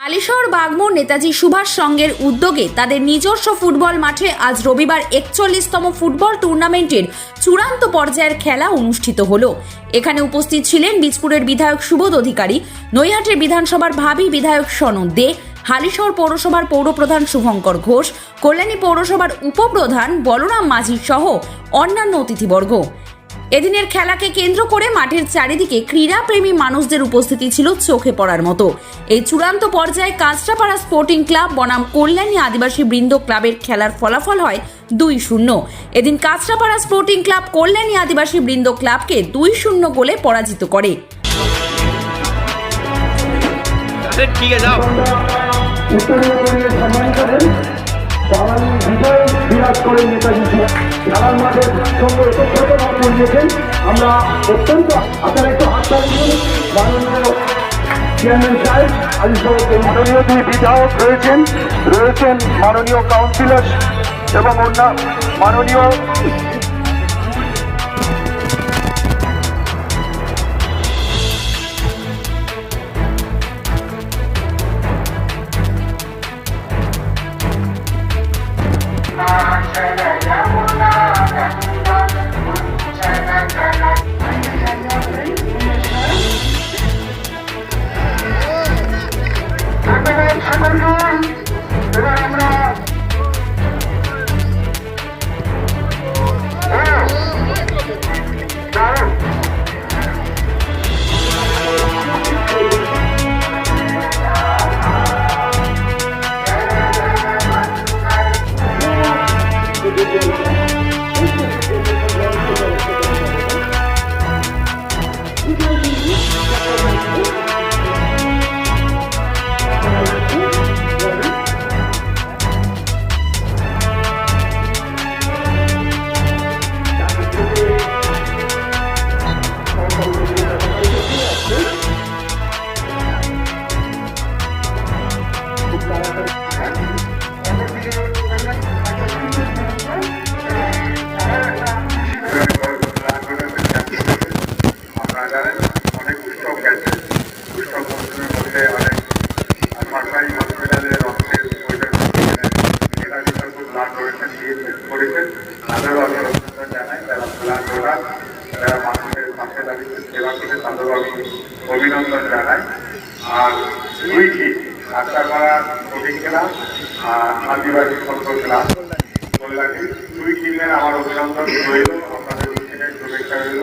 আলিশহর বাগমোড় নেতাজি সুভাষ সংঘের উদ্যোগে তাদের নিজস্ব ফুটবল মাঠে আজ রবিবার একচল্লিশতম ফুটবল টুর্নামেন্টের চূড়ান্ত পর্যায়ের খেলা অনুষ্ঠিত হল। এখানে উপস্থিত ছিলেন বীজপুরের বিধায়ক সুবোধ অধিকারী, নৈহাটের বিধানসভার ভাবি বিধায়ক সনদ দে, হালিশহর পৌরসভার পৌরপ্রধান শুভঙ্কর ঘোষ, কল্যাণী পৌরসভার উপপ্রধান বলরাম মাঝি সহ অন্যান্য অতিথিবর্গ। এদিনের খেলাকে কেন্দ্র করে মাঠের চারিদিকে ক্রীড়াপ্রেমী মানুষদের উপস্থিতি ছিল চোখে পড়ার মতো। এই চূড়ান্ত পর্যায়ে কাঁচরাপাড়া স্পোর্টিং ক্লাব বনাম কল্যাণী আদিবাসী বৃন্দ ক্লাবের খেলার ফলাফল হয় দুই শূন্য। এদিন কাঁচরাপাড়া স্পোর্টিং ক্লাব কল্যাণী আদিবাসী বৃন্দ ক্লাবকে দুই শূন্য গোলে পরাজিত করে। ঠিক আছে বিরাট নেতাজিরা তারা। খেলার সঙ্গে একত্রিত ভাব করিয়েছেন আমরা অত্যন্ত আপনারা একটু হাত তালি দিন মাননীয় চেয়ারম্যান সাহেব মাননীয় দুই বিধায়ক রয়েছেন রয়েছেন মাননীয় কাউন্সিলর এবং অন্য মাননীয় জানেন, অনেক উৎসব গেছে। উৎসব মৌসুমের মধ্যে অনেক সরকারি হসপিটালে রক্তের মেয়েরা খুব লাভ করেছেন তাদেরও আমি অভিনন্দন জানাই, যারা ব্লাড ডোনার যারা মানুষের পাশে দাঁড়িয়ে সেবা করে তাদেরও আমি অভিনন্দন জানাই। আর দুইটি আত্মাপাড়া কোচিং ক্লাস আর আদিবাসী ফটো ক্লাস কল্যাণী, দুই টিমের আমার অভিনন্দন রইল। আপনাদের শুভেচ্ছা রইল।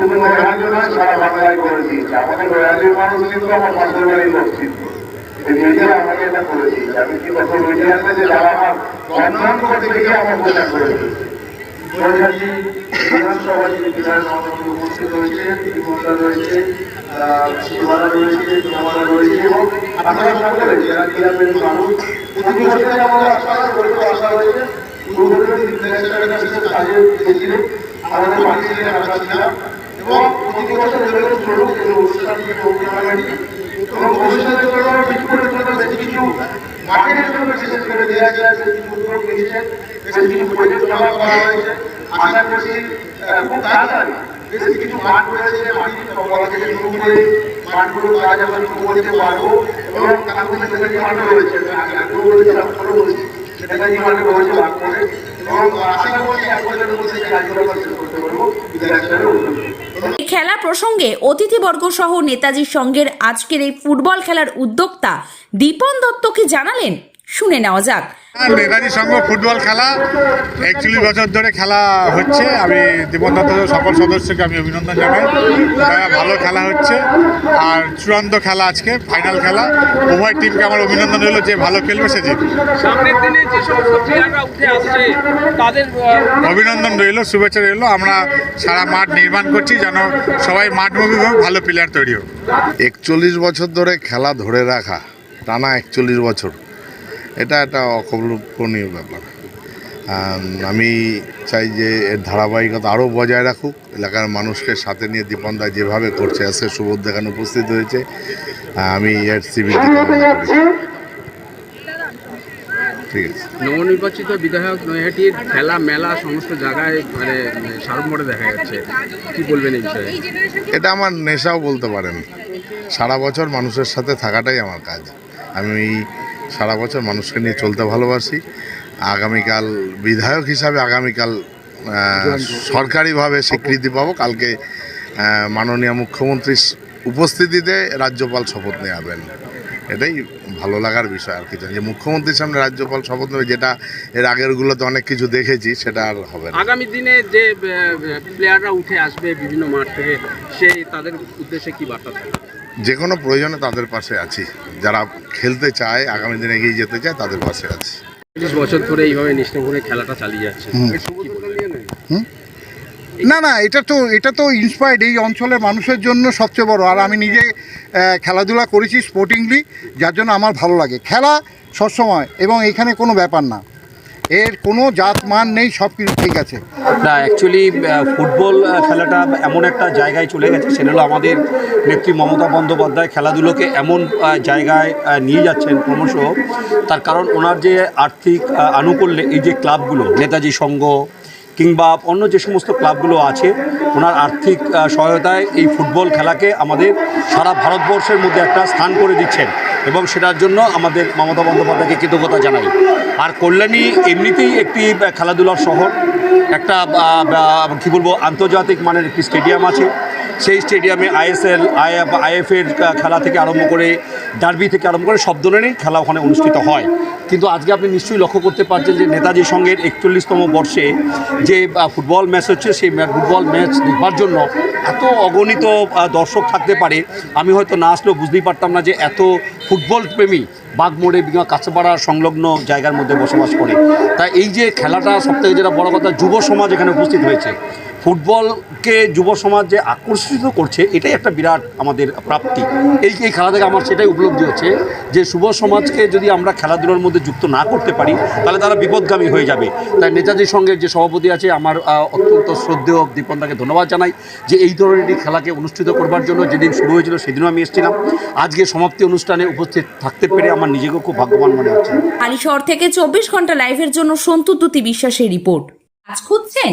শুধু নৈহালি নয় সারা বাংলায় করে দিয়েছে আমাদের নৈহালির মানুষ কিন্তু আমার পাশের বাড়ির লোক মিডিয়া আমাকে এটা করে দিয়েছে আমি কি কথা মিডিয়াতে যে যারা আমার সম্মান করতে গিয়ে আমার প্রচার করে দিয়েছে নৈহাটি বিধানসভা যিনি বিধায়ক আমাদের রয়েছে বিমলদা রয়েছে শিবারা রয়েছে এবং আপনারা সকলে যারা মানুষ আশা রয়েছে কাজে গিয়েছিলেন আমাদের বাড়ি আশা এবং প্রতি বছর চলুক এই অনুষ্ঠানটি টুর্নামেন্টটি এবং ভবিষ্যতের জন্য বিস্ফোরের জন্য বেশ কিছু মাঠের জন্য বিশেষ করে দেওয়া যায় বেশ কিছু উদ্যোগ নিয়েছেন বেশ কিছু পরিকল্পনা করা হয়েছে, আশা করছি খুব তাড়াতাড়ি বেশ কিছু মাঠ রয়েছে মাটির তলা থেকে শুরু করে মাঠগুলো কাজ আমরা শুরু করতে পারব, এবং কাকুন নেতাজি মাঠ রয়েছে আমি আগেও বলেছি আপনারও বলেছি মাঠে রয়েছে মাঠ করে। এবং আশা করছি, এক বছরের মধ্যে কাজগুলো করতে প্রসঙ্গে অতিথিবর্গ সহ নেতাজি আজকের এই ফুটবল খেলার উদ্যোক্তা দীপন দত্তকে জানালেন শুনে নেওয়া যাক। নেতাজি সংঘ ফুটবল খেলা একচল্লিশ বছর ধরে খেলা হচ্ছে। আমি দিবন্ধত সকল সদস্যকে আমি অভিনন্দন জানাই। ভালো খেলা হচ্ছে। আর চূড়ান্ত খেলা আজকে ফাইনাল খেলা। উভয় টিমকে আমার অভিনন্দন হলো যে ভালো খেলবে সে জিতবে। সামনের দিনে যে সমস্ত প্লেয়াররা উঠে আসছে তাদের আহ, অভিনন্দন রইল শুভেচ্ছা রইল। আমরা সারা মাঠ নির্মাণ করছি যেন সবাই মাঠমুখী হোক ভালো প্লেয়ার তৈরি হোক। একচল্লিশ বছর ধরে খেলা ধরে রাখা টানা একচল্লিশ বছর। এটা একটা অকল্পনীয় ব্যাপার। আমি চাই যে এর ধারাবাহিকতা আরও বজায় রাখুক এলাকার মানুষকে সাথে নিয়ে দীপনদা যেভাবে করছে আজকে সুবোধ এখানে উপস্থিত হয়েছে। আমি এর করি ঠিক আছে। নবনির্বাচিত বিধায়ক নৈহাটির খেলা মেলা সমস্ত জায়গায় মানে সাড়ম্বরে দেখা যাচ্ছে। কি বলবেন এই বিষয়ে? এটা আমার নেশাও বলতে পারেন। সারা বছর মানুষের সাথে থাকাটাই আমার কাজ। আমি সারা বছর মানুষকে নিয়ে চলতে ভালোবাসি। আগামীকাল বিধায়ক হিসাবে আগামীকাল সরকারিভাবে স্বীকৃতি পাবো। কালকে মাননীয় মুখ্যমন্ত্রীর উপস্থিতিতে রাজ্যপাল শপথ নেওয়াবেন এটাই ভালো লাগার বিষয় আর কিছু। যে মুখ্যমন্ত্রীর সামনে রাজ্যপাল শপথ নেবে যেটা এর আগেরগুলোতে অনেক কিছু দেখেছি সেটা আর হবে না। আগামী দিনে যে প্লেয়াররা উঠে আসবে বিভিন্ন মাঠ থেকে সেই তাদের উদ্দেশ্যে কি বার্তা থাকবে যে কোনো প্রয়োজনে তাদের পাশে আছি। যারা খেলতে চায় আগামী দিনে এগিয়ে যেতে চায় তাদের পাশে আছি। বছর ধরে এইভাবে নিষ্ঠভরে খেলাটা চালিয়ে যাচ্ছে। না না এটা তো এটা তো ইন্সপায়ার্ড এই অঞ্চলের মানুষের জন্য সবচেয়ে বড়। আর আমি নিজে খেলাধুলা করেছি স্পোর্টিংলি যার জন্য আমার ভালো লাগে। খেলা সবসময় এবং এখানে কোনো ব্যাপার না। এর কোনো জাত মান নেই, সব কিছু ঠিক আছে। না অ্যাকচুয়ালি ফুটবল খেলাটা এমন একটা জায়গায় চলে গেছে, সেটা হলো আমাদের নেত্রী মমতা বন্দ্যোপাধ্যায় খেলাধুলোকে এমন জায়গায় নিয়ে যাচ্ছেন ক্রমশ। তার কারণ ওনার যে আর্থিক আনুকূল্যে, এই যে ক্লাবগুলো, নেতাজি সংঘ কিংবা অন্য যে সমস্ত ক্লাবগুলো আছে, ওনার আর্থিক সহায়তায় এই ফুটবল খেলাকে আমাদের সারা ভারতবর্ষের মধ্যে একটা স্থান করে দিচ্ছেন। এবং সেটার জন্য আমাদের মমতা বন্দ্যোপাধ্যায়কে কৃতজ্ঞতা জানাই। আর কল্যাণী এমনিতেই একটি খেলাধুলার শহর। একটা কী বলব, আন্তর্জাতিক মানের একটি স্টেডিয়াম আছে। সেই স্টেডিয়ামে আইএসএল আইএফ আইএফের খেলা থেকে আরম্ভ করে ডার্বি থেকে আরম্ভ করে সব ধরনেরই খেলা ওখানে অনুষ্ঠিত হয়। কিন্তু আজকে আপনি নিশ্চয়ই লক্ষ্য করতে পারছেন যে নেতাজি সঙ্গের একচল্লিশতম বর্ষে যে ফুটবল ম্যাচ হচ্ছে, সেই ফুটবল ম্যাচ দেখবার জন্য এত অগণিত দর্শক থাকতে পারে, আমি হয়তো না আসলেও বুঝতেই পারতাম না যে এত ফুটবল প্রেমী বাঘমোড়ে বিঘা কাছেপাড়া সংলগ্ন জায়গার মধ্যে বসবাস করে। তাই এই যে খেলাটা সবথেকে যেটা বড় কথা, যুব সমাজ এখানে উপস্থিত হয়েছে। ফুটবলকে যুব সমাজ যে আকর্ষিত করছে, এটাই একটা বিরাট আমাদের প্রাপ্তি। এই এই খেলা থেকে আমার সেটাই উপলব্ধি হচ্ছে যে যুব সমাজকে যদি আমরা খেলাধুলার মধ্যে যুক্ত না করতে পারি, তাহলে তারা বিপদগামী হয়ে যাবে। তাই নেতাজি সঙ্গে যে সভাপতি আছে, আমার অত্যন্ত শ্রদ্ধেয় দীপনদাকে ধন্যবাদ জানাই যে এই ধরনের একটি খেলাকে অনুষ্ঠিত করবার জন্য যেদিন শুরু হয়েছিল, সেদিনও আমি এসেছিলাম। আজকে সমাপ্তি অনুষ্ঠানে উপস্থিত থাকতে পেরে আমার নিজেকেও খুব ভাগ্যবান মনে হচ্ছে। আলিশহর থেকে চব্বিশ ঘণ্টা লাইভের জন্য সন্তুদ্যুতি বিশ্বাসের রিপোর্ট। আজ খুঁজছেন?